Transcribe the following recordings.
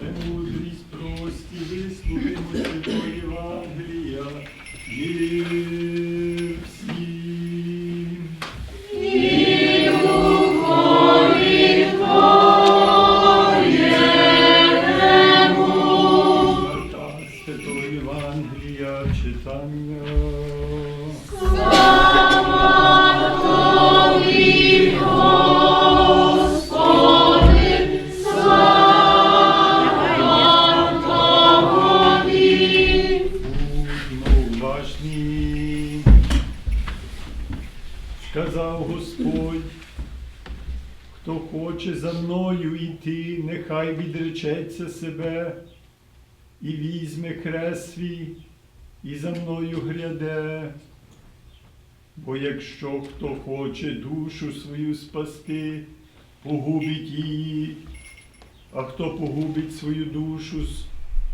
Lynn? Хоче за мною йти, нехай відречеться себе і візьме хрест свій, і за мною гряде. Бо якщо хто хоче душу свою спасти, погубить її, а хто погубить свою душу,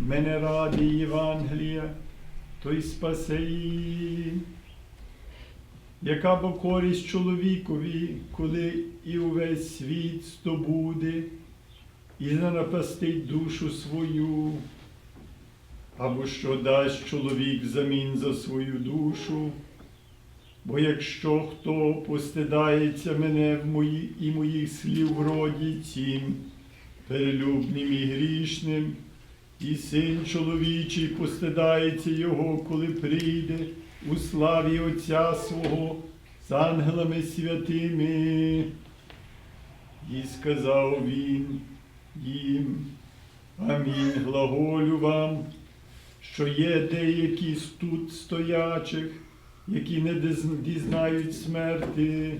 мене ради Євангелія, той спасе її. Яка бо користь чоловікові, коли і увесь світ здобуде, і занапастить душу свою, або що дасть чоловік взамін за свою душу, бо якщо хто постидається мене в мої, і моїх слів вроді цім, перелюбним і грішним, і син чоловічий постидається його, коли прийде у славі Отця свого з ангелами святими. І сказав він їм, Амінь, глаголю вам, що є деякі тут стоячих, які не дізнають смерти,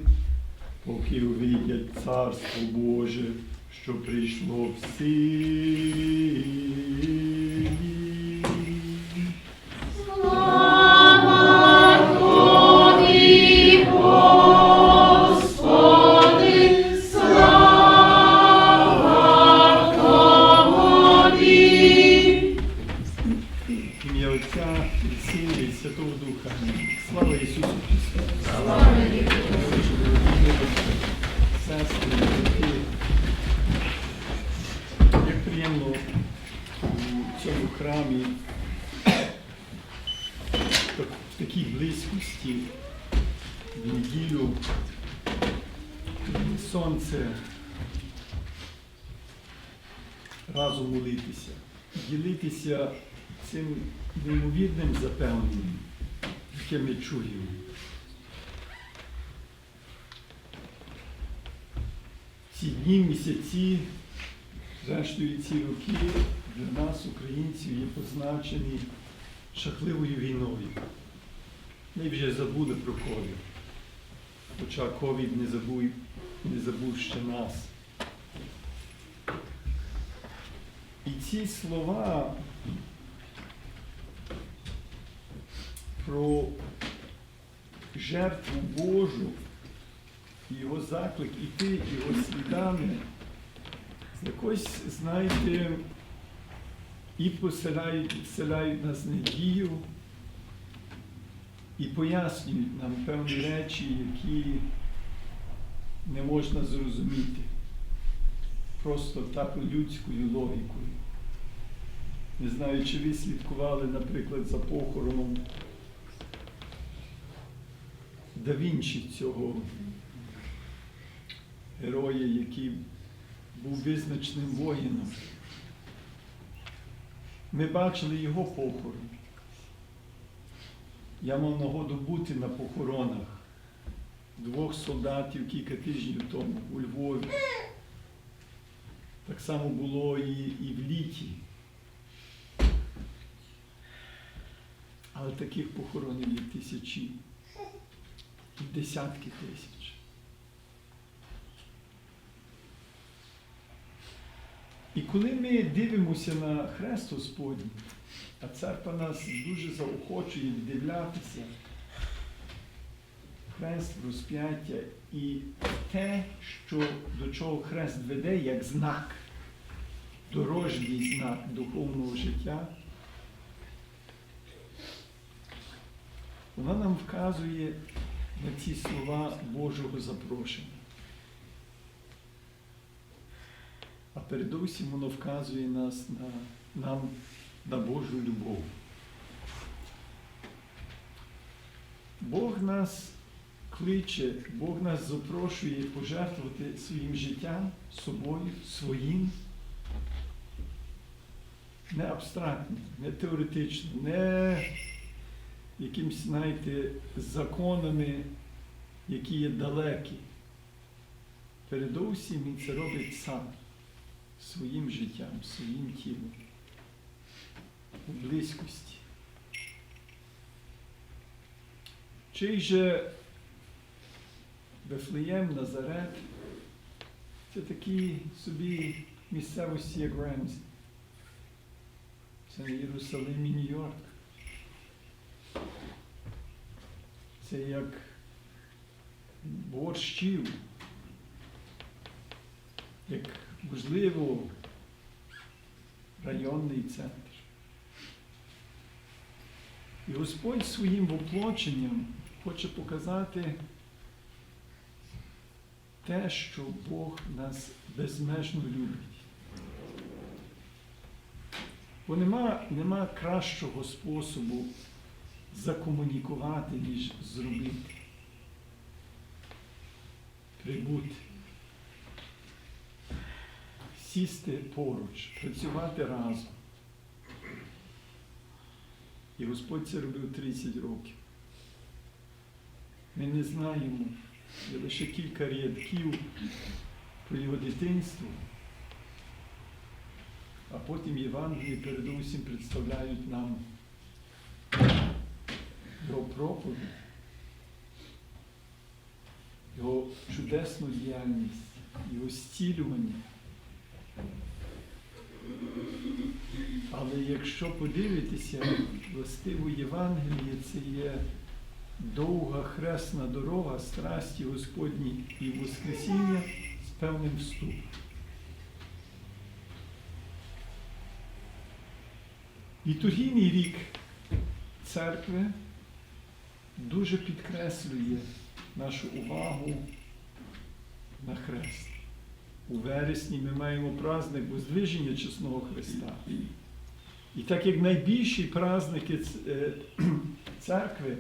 поки увидять Царство Боже, що прийшло в сонце разом молитися, ділитися цим неймовірним запевненням, яке ми чуємо. Ці дні, місяці, зрештою ці роки для нас, українців, є позначені жахливою війною. Ми вже забули про ковід. Хоча ковід не забув, не забув ще нас. І ці слова про жертву Божу, його заклик іти його слідами, якось, знаєте, і поселяють, вселяють нас надію, і пояснюють нам певні речі, які не можна зрозуміти просто так людською логікою. Не знаю, чи ви слідкували, наприклад, за похороном Да Вінчі цього героя, який був визначним воїном. Ми бачили його похорон. Я мав нагоду бути на похоронах двох солдатів кілька тижнів тому у Львові. Так само було і, і в літі. Але таких похоронів є тисячі, і десятки тисяч. І коли ми дивимося на хрест Господній, а церква нас дуже заохочує вдивлятися, хрест розп'яття і те, що до чого хрест веде як знак, дорожній знак духовного життя, вона нам вказує на ці слова Божого запрошення. а передусім воно вказує нас на, нам на Божу любов. Бог нас кличе, Бог нас запрошує пожертвувати своїм життям, собою, своїм. Не абстрактно, не теоретично, не якимось, знаєте, законами, які є далекі. Передовсім він це робить сам, своїм життям, своїм тілом, у близькості. Чий же Вифлеєм, Назарет це такі собі місцевості, як Ремзі. Це не Єрусалим і Нью-Йорк. Це як борщів, як, можливо, районний центр. І Господь своїм воплоченням хоче показати те, що Бог нас безмежно любить. Бо нема, нема кращого способу закомунікувати, ніж зробити. Прибути. Сісти поруч, працювати разом. І Господь це робив 30 років. Ми не знаємо, є лише кілька рядків про його дитинство, а потім Євангелії передусім представляють нам його проповідь, його чудесну діяльність, його зцілювання. Але якщо подивитися, властиво Євангеліє це є довга хресна дорога страсті Господні і Воскресіння з певним вступом. Літургійний рік церкви дуже підкреслює нашу увагу на хрест. У вересні ми маємо праздник Воздвиження Чесного Христа. І так як найбільші праздники е, церкви,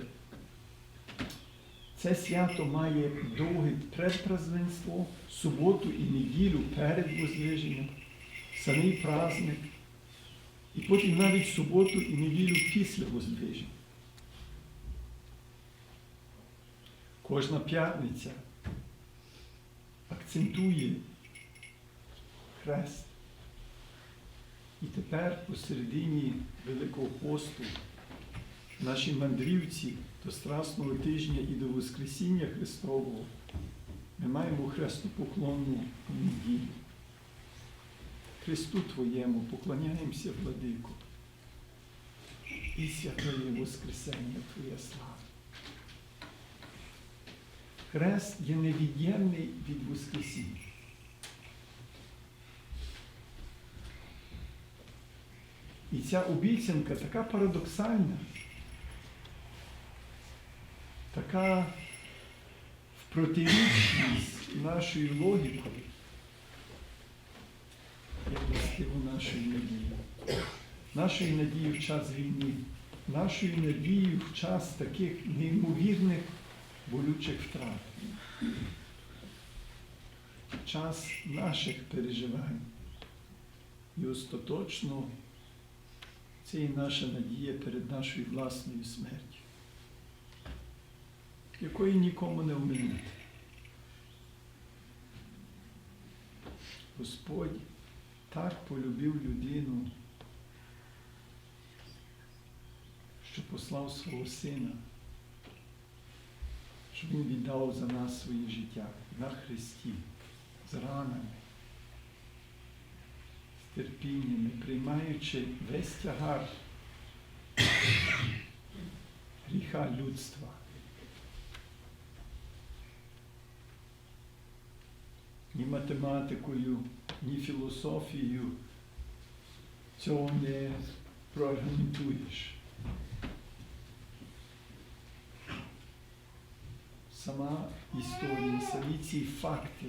це свято має довге предпраздненство, суботу і неділю перед Воздвиженням, самий праздник, і потім навіть суботу і неділю після Воздвиження. Кожна п'ятниця акцентує хрест. І тепер посередині Великого посту наші мандрівці до Страсного тижня і до Воскресіння Христового ми маємо хрестопоклонну неділю. Христу Твоєму поклоняємося, владико, і святої Воскресення Твоя слава. Хрест є невід'ємний від Воскресіння. І ця обіцянка така парадоксальна, така протирічність нашої логікою, як властиво нашої надії. Нашої надії в час війни, нашої надії в час таких неймовірних болючих втрат. Час наших переживань. І остаточно це і наша надія перед нашою власною смертю, якої нікому не оминути. Господь так полюбив людину, що послав свого сина, щоб він віддав за нас своє життя на Христі, з ранами терпіннями, приймаючи весь тягар гріха людства. Математикою, ні філософією цього не проаргументуєш. Сама історія, самі ці факти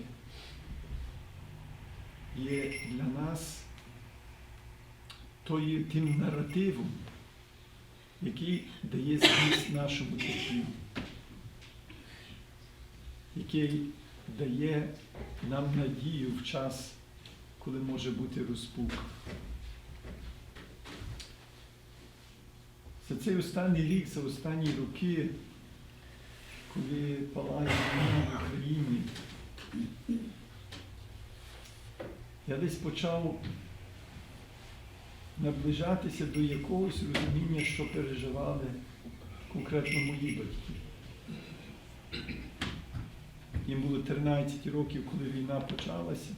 є для нас тою, тим наративом, який дає зміст нашому терпінню, який дає нам надію в час, коли може бути розпука. За цей останній рік, за останні роки, коли палає війна в Україні, я десь почав наближатися до якогось розуміння, що переживали конкретно мої батьки. Їм було 13 років, коли війна почалася,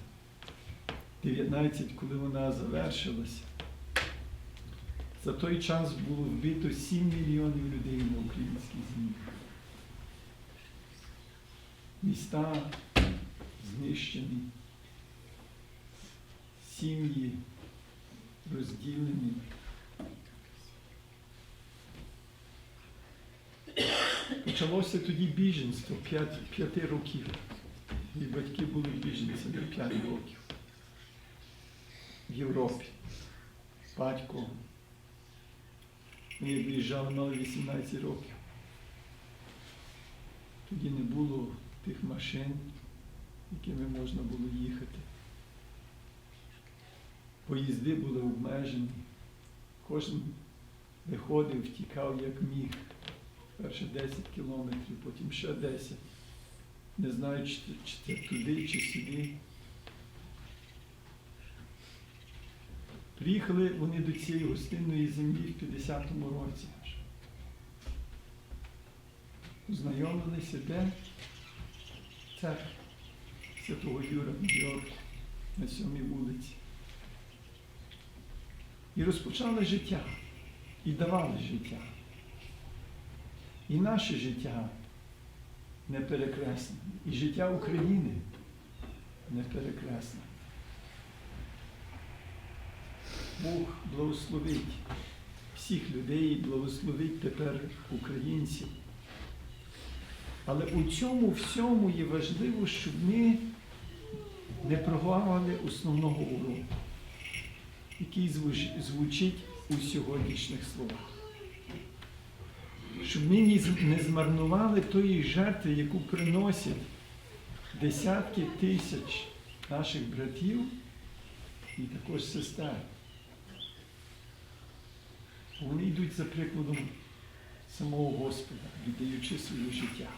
19, коли вона завершилася. За той час було вбито 7 мільйонів людей на українській землі. Міста знищені, сім'ї розділені. Почалося тоді біженство 5, 5 років. І батьки були біженцями 5 років. В Європі. Батько. Ми виїжджали, мали 18 років. Тоді не було тих машин, якими можна було їхати. Поїзди були обмежені. Кожен виходив, втікав як міг. Перше 10 кілометрів, потім ще 10. Не знаю, чи, чи туди, чи сюди. Приїхали вони до цієї гостинної землі в 50-му році. Знайомилися де? Церкві Святого Юра в Нью-Йорку на сьомій вулиці. І розпочали життя, і давали життя. І наше життя не перекресне, і життя України не перекресне. Бог благословить всіх людей, благословить тепер українців. Але у цьому всьому є важливо, щоб ми не прогавили основного уроку, який звучить у сьогоднішніх словах. Щоб ми не змарнували тої жертви, яку приносять десятки тисяч наших братів і також сестер. Вони йдуть за прикладом самого Господа, віддаючи своє життя.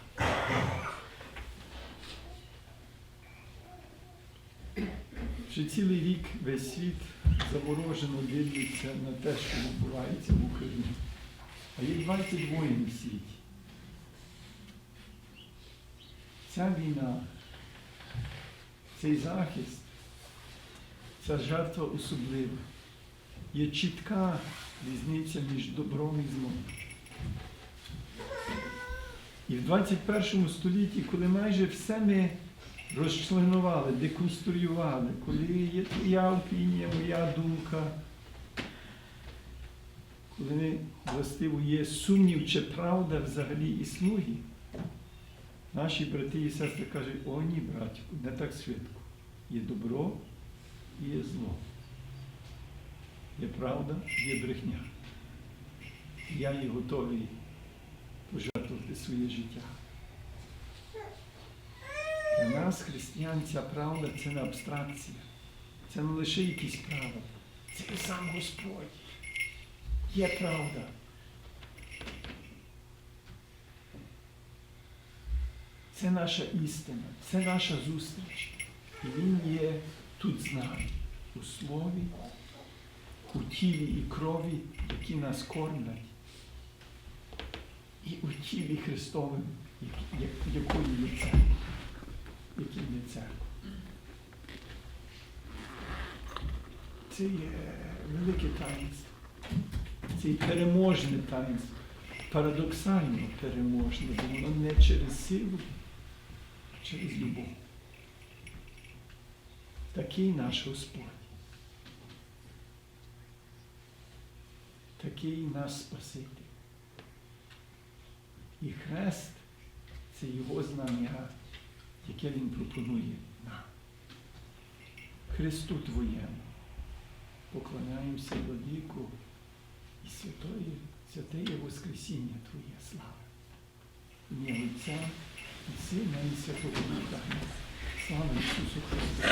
Вже цілий рік весь світ заворожено дивиться на те, що відбувається в Україні. А є 20 воїн в світі. Ця війна, цей захист, ця жертва особлива. Є чітка різниця між добром і злом. І в 21 столітті, коли майже все ми розчленували, деконструювали, коли є твоя опінія, моя думка, ми, властиво є сумнів, чи правда взагалі існує, наші брати і сестри кажуть, о ні, братіку, не так швидко. Є добро і є зло. Є правда, є брехня. Я є готовий пожертвувати своє життя. Для нас, християн, ця правда це не абстракція. Це не лише якісь правила. Це сам Господь. Є правда. Це наша істина, це наша зустріч. І Він є тут з нами у слові, у тілі і крові, які нас кормлять, і у тілі Христовим, як- як- якою є церква. Яким є церква. Це є велике таїнство. Це і переможне таїнство. Парадоксально переможне, бо воно не через силу, а через любов. Такий наш Господь. Такий наш Спаситель. І хрест це його знання, яке він пропонує нам. Христу Твоєму. Поклоняємося до віку Святое святеє Воскресіння Твоє слава. Ім'я Отця і Сина, і Святого Духа. Слава Ісусу Христу!